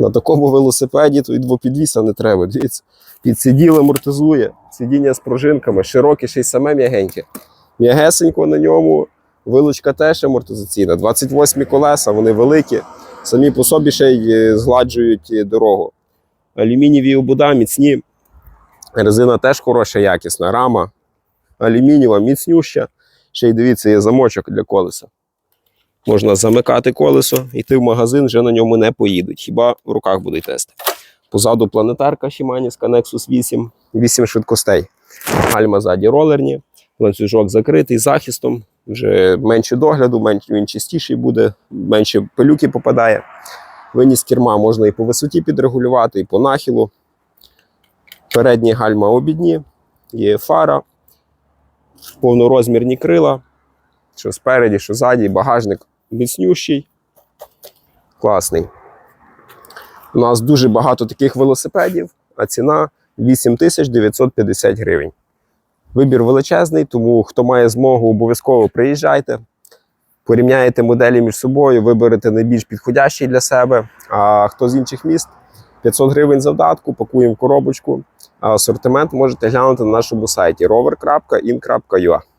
На такому велосипеді то і двопідвіса не треба. Дивіться, підсиділ амортизує, сидіння з пружинками, широке, ще й саме м'ягеньке. М'ягесенько на ньому, вилучка теж амортизаційна. 28 колеса, вони великі, самі по собі ще й е, згладжують е, дорогу. Алюмінієві обуда міцні, резина теж хороша, якісна, рама алюмінієва, міцнюща. Ще й дивіться, є замочок для колеса. Можна замикати колесо, йти в магазин, вже на ньому не поїдуть. Хіба в руках будуть тести. Позаду планетарка Шиманівська Nexus 8, 8 швидкостей. Гальма ззаді ролерні, ланцюжок закритий захистом, вже менше догляду, менш, він чистіший буде, менше пилюки попадає. Виніс керма можна і по висоті підрегулювати, і по нахилу. Передні гальма обідні, є фара, повнорозмірні крила, що спереді, що ззаді, багажник міцнющий, класний. У нас дуже багато таких велосипедів, а ціна 8950 гривень. Вибір величезний, тому хто має змогу, обов'язково приїжджайте, порівняєте моделі між собою, виберете найбільш підходящий для себе. А хто з інших міст 500 гривень завдатку, пакуємо коробочку. Асортимент можете глянути на нашому сайті rover.in.ua.